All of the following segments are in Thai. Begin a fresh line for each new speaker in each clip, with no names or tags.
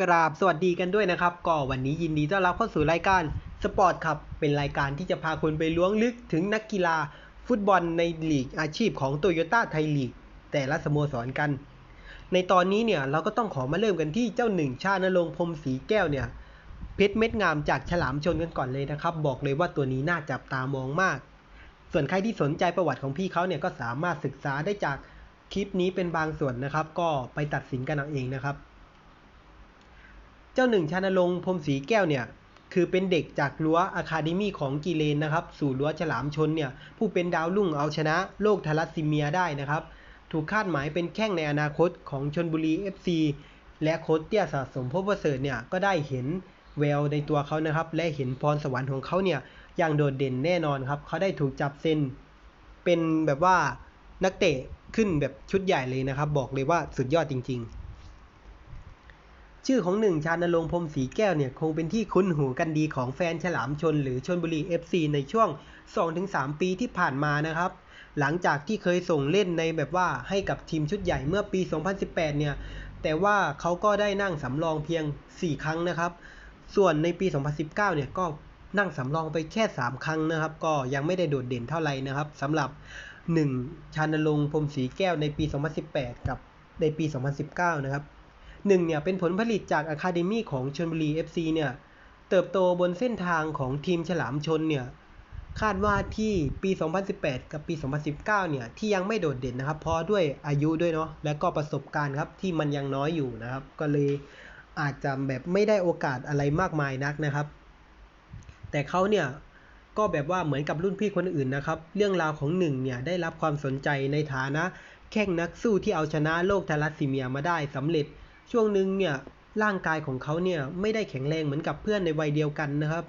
กราบสวัสดีกันด้วยนะครับก็วันนี้ยินดีต้อนรับเข้าสู่รายการสปอร์ตครับเป็นรายการที่จะพาคุณไปล้วงลึกถึงนักกีฬาฟุตบอลในลีกอาชีพของโตโยต้าไทยลีกแต่ละสโมสรกัน ในตอนนี้เนี่ยเราก็ต้องขอมาเริ่มกันที่เจ้าหนึ่งชาณรงค์พรมศรีแก้วเนี่ยเพชรเม็ดงามจากฉลามชนกันก่อนเลยนะครับ บอกเลยว่าตัวนี้น่าจับตามองมาก ส่วนใครที่สนใจประวัติของพี่เขาเนี่ยก็สามารถศึกษาได้จากคลิปนี้เป็นบางส่วนนะครับ ก็ไปตัดสินกันเอาเองนะครับ เจ้าหนึ่งชานลงค์พรมศรีแก้วเนี่ยคือเป็นเด็กจากรั้วอะคาเดมี่ของกีเลนนะครับ สู่รั้วฉลามชนเนี่ยผู้เป็นดาวรุ่งเอาชนะโลกทาลัสซีเมียได้นะครับ ถูกคาดหมายเป็นแข้งในอนาคตของชนบุรี FC และโค้ชเตี้ยสะสมพบประเสริฐเนี่ยก็ได้เห็นแววในตัวเขานะครับ และเห็นพรสวรรค์ของเขาเนี่ยอย่างโดดเด่นแน่นอนครับเขาได้ถูกจับเซ็นเป็นแบบว่านักเตะขึ้นแบบชุดใหญ่เลยนะครับ บอกเลยว่าสุดยอดจริง ๆ ชื่อของหนึ่งชานรงพรมศรีแก้วเนี่ยคงเป็นที่คุ้นหูกันดีของแฟนฉลามชนหรือชนบุรี FC ในช่วง 2-3 ปีที่ผ่านมานะครับ หลังจากที่เคยส่งเล่นในแบบว่าให้กับทีมชุดใหญ่เมื่อปี 2018 เนี่ย แต่ว่าเขาก็ได้นั่งสำรองเพียง 4 ครั้งนะครับ ส่วนในปี 2019 เนี่ยก็นั่งสำรองไปแค่ 3 ครั้งนะครับ ก็ยังไม่ได้โดดเด่นเท่าไหร่นะครับสำหรับ 1 ชานรงพรมศรีแก้วในปี 2018 กับในปี 2019 นะครับ หนึ่งเนี่ยเป็นผลผลิตจากอะคาเดมี่ของชลบุรี FC เนี่ยเติบโตบนเส้นทางของทีมฉลามชนเนี่ยคาดว่าที่ปี 2018 กับปี 2019 เนี่ยที่ยังไม่โดดเด่นนะครับ เพราะด้วยอายุด้วยเนาะและก็ประสบการณ์ครับที่มันยังน้อยอยู่นะครับ ก็เลยอาจจะแบบไม่ได้โอกาสอะไรมากมายนักนะครับ แต่เขาเนี่ยก็แบบว่าเหมือนกับรุ่นพี่คนอื่นนะครับ เรื่องราวของหนึ่งเนี่ยได้รับความสนใจในฐานะแข่งนักสู้ที่เอาชนะโลกทาลัสซีเมียมาได้สำเร็จ ช่วงหนึ่งเนี่ยร่างกายของเขาเนี่ยไม่ได้แข็งแรงเหมือนกับเพื่อนในวัยเดียวกันนะครับ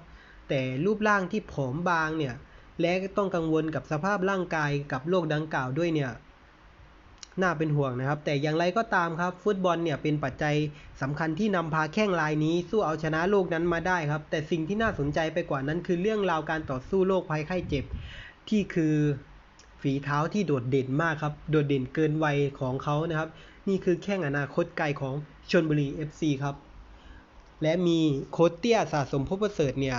แต่รูปร่างที่ผอมบางเนี่ยและต้องกังวลกับสภาพร่างกายกับโรคดังกล่าวด้วยเนี่ยน่าเป็นห่วงนะครับ แต่อย่างไรก็ตามครับ ฟุตบอลเนี่ยเป็นปัจจัยสำคัญที่นำพาแข้งรายนี้ สู้เอาชนะโลกนั้นมาได้ครับ แต่สิ่งที่น่าสนใจไปกว่านั้นคือเรื่องราวการต่อสู้โรคภัยไข้เจ็บที่คือ ฝีเท้าที่โดดเด่นมากครับ โดดเด่นเกินวัยของเขานะครับ นี่คือแข้งอนาคตไกลของชนบุรี FC ครับ และมีโค้ชเตี้ยสะสมพบประเสริฐเนี่ย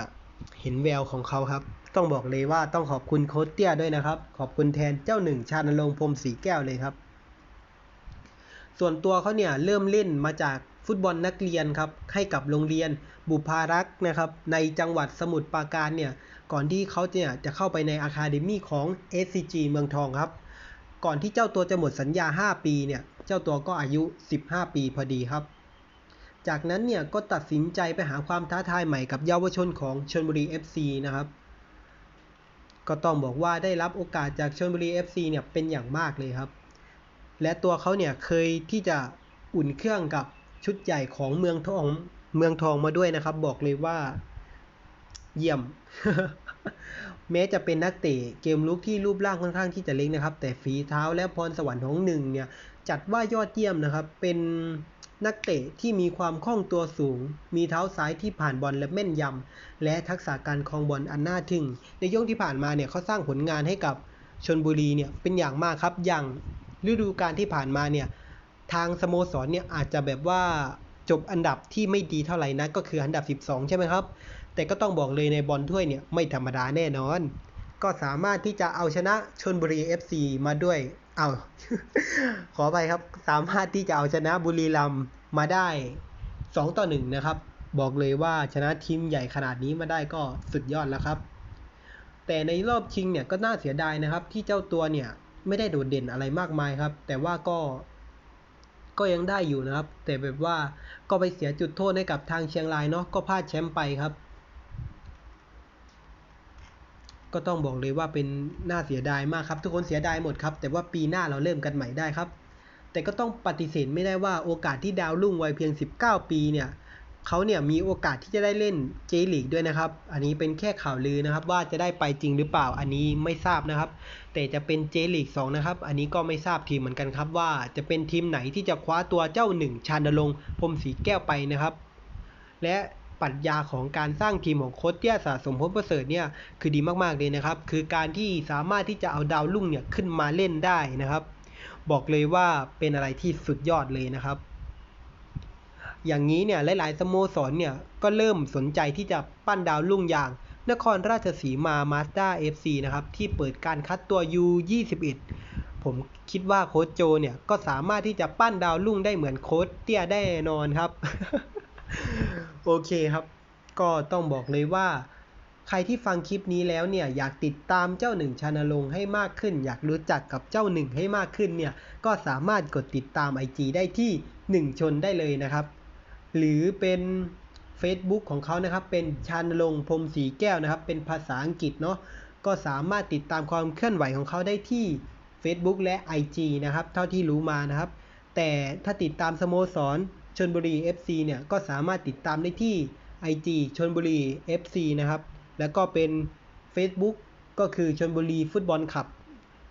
เห็นแววของเขาครับ ต้องบอกเลยว่าต้องขอบคุณโค้ชเตี้ยด้วยนะครับ ขอบคุณแทนเจ้าหนึ่งชาญรงพรมศรีแก้วเลยครับ ส่วนตัวเขาเนี่ยเริ่มเล่นมาจากฟุตบอลนักเรียนครับ ให้กับโรงเรียนบุพารักษ์นะครับ ในจังหวัดสมุทรปราการเนี่ย ก่อนที่เขาเนี่ยจะเข้าไปในอะคาเดมี่ของ SCG เมืองทองครับ ก่อนที่เจ้าตัวจะหมดสัญญา 5 ปีเนี่ย เจ้าตัวก็อายุ 15 ปีพอดีครับ จากนั้นเนี่ยก็ตัดสินใจไปหาความท้าทายใหม่กับเยาวชนของชลบุรี FC นะครับ ก็ต้องบอกว่าได้รับโอกาสจากชลบุรี FC เนี่ยเป็นอย่างมากเลยครับ และตัวเขาเนี่ยเคยที่จะอุ่นเครื่องกับชุดใหญ่ของเมืองทองเมืองทองมาด้วยนะครับ บอกเลยว่า เยี่ยม แม้จะเป็นนักเตะเกมลุกที่รูปร่างค่อนข้างที่จะเล็กนะครับ แต่ฝีเท้าและพรสวรรค์ของหนึ่งเนี่ย จัดว่ายอดเยี่ยมนะครับ เป็นนักเตะที่มีความคล่องตัวสูง มีเท้าซ้ายที่ผ่านบอลและแม่นยำ และทักษะการครองบอลอันน่าทึ่ง ในช่วงที่ผ่านมาเนี่ยเขาสร้างผลงานให้กับชนบุรีเนี่ยเป็นอย่างมากครับ อย่างฤดูกาลที่ผ่านมาเนี่ยทางสโมสรเนี่ยอาจจะแบบว่าจบอันดับที่ไม่ดีเท่าไหร่นะก็คืออันดับ 12 ใช่ไหมครับ แต่ก็ต้องบอกเลยในบอลถ้วยเนี่ยไม่ธรรมดาแน่นอน ก็สามารถที่จะเอาชนะชนบุรี FC มาด้วยเอาขอไปครับ สามารถที่จะเอาชนะบุรีรัมมาได้ 2 ต่อ 1 นะครับ บอกเลยว่าชนะทีมใหญ่ขนาดนี้มาได้ก็สุดยอดแล้วครับ แต่ในรอบชิงเนี่ยก็น่าเสียดายนะครับ ที่เจ้าตัวเนี่ยไม่ได้โดดเด่นอะไรมากมายครับ แต่ว่าก็ ก็ยังได้อยู่นะครับ แต่แบบว่าก็ไปเสียจุดโทษให้กับทางเชียงรายเนาะก็พลาดแชมป์ไปครับ ก็ต้องบอกเลยว่าเป็นน่าเสียดายมากครับ ทุกคนเสียดายหมดครับ แต่ว่าปีหน้าเราเริ่มกันใหม่ได้ครับ แต่ก็ต้องปฏิเสธไม่ได้ว่าโอกาสที่ดาวรุ่งวัยเพียง 19 ปีเนี่ยเขาเนี่ยมีโอกาสที่จะได้เล่นเจลีกด้วยนะครับ อันนี้เป็นแค่ข่าวลือนะครับว่าจะได้ไปจริงหรือเปล่าอันนี้ไม่ทราบนะครับ แต่จะเป็นเจลีก2นะครับ อันนี้ก็ไม่ทราบทีมเหมือนกันครับว่าจะเป็นทีมไหนที่จะคว้าตัวเจ้าหนึ่งชานรงพรมศรีแก้วไปนะครับ และ ปรัชญาของการสร้างทีมของโค้ชเตี้ยสะสมพบประเสริฐเนี่ยคือดีมากๆเลยนะครับ คือการที่สามารถที่จะเอาดาวรุ่งเนี่ยขึ้นมาเล่นได้นะครับ บอกเลยว่าเป็นอะไรที่สุดยอดเลยนะครับ อย่างนี้เนี่ยหลายๆสโมสรเนี่ยก็เริ่มสนใจที่จะปั้นดาวรุ่งอย่าง นครราชสีมามาสด้า FC นะครับที่เปิดการคัดตัว U21 ผมคิดว่าโค้ชโจเนี่ยก็สามารถที่จะปั้นดาวรุ่งได้เหมือนโค้ชเตี้ยได้แน่นอนครับ โอเคครับ ก็ต้องบอกเลยว่า ใครที่ฟังคลิปนี้แล้วเนี่ยอยากติดตามเจ้าหนึ่งชานลงค์ให้มากขึ้น อยากรู้จักกับเจ้าหนึ่งให้มากขึ้นเนี่ยก็สามารถกดติดตาม IG ได้ที่หนึ่งชนได้เลยนะครับ หรือเป็น Facebook ของเขานะครับเป็นชานลงค์พรมสีแก้วนะครับ เป็นภาษาอังกฤษเนาะก็สามารถติดตามความเคลื่อนไหวของเขาได้ที่ Facebook และ IG นะครับ เท่าที่รู้มานะครับ แต่ถ้าติดตามสโมสร ชนบุรี FC เนี่ยก็สามารถติดตามได้ที่ IG ชนบุรี FC นะครับ แล้วก็เป็น Facebook ก็คือชนบุรีฟุตบอลคลับ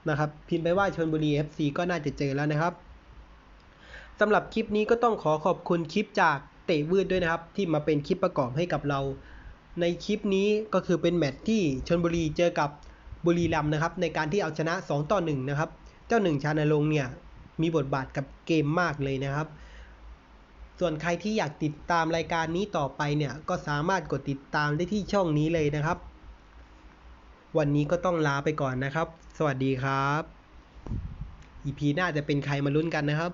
นะครับ พิมพ์ไปว่าชนบุรี FC ก็น่าจะเจอแล้วนะครับสำหรับคลิปนี้ก็ต้องขอขอบคุณคลิปจากเตะวืดด้วยนะครับ ที่มาเป็นคลิปประกอบให้กับเรา ในคลิปนี้ก็คือเป็นแมตช์ที่ชนบุรีเจอกับบุรีรัมย์นะครับ ในการที่เอาชนะ 2 ต่อ 1 นะครับ เจ้าหนึ่งชานลงเนี่ยมีบทบาทกับเกมมากเลยนะครับ ส่วนใครที่อยากติดตามรายการนี้ต่อไปเนี่ยก็สามารถกดติดตามได้ที่ช่องนี้เลยนะครับ วันนี้ก็ต้องลาไปก่อนนะครับ สวัสดีครับ EP หน้าจะเป็นใครมาลุ้นกันนะครับ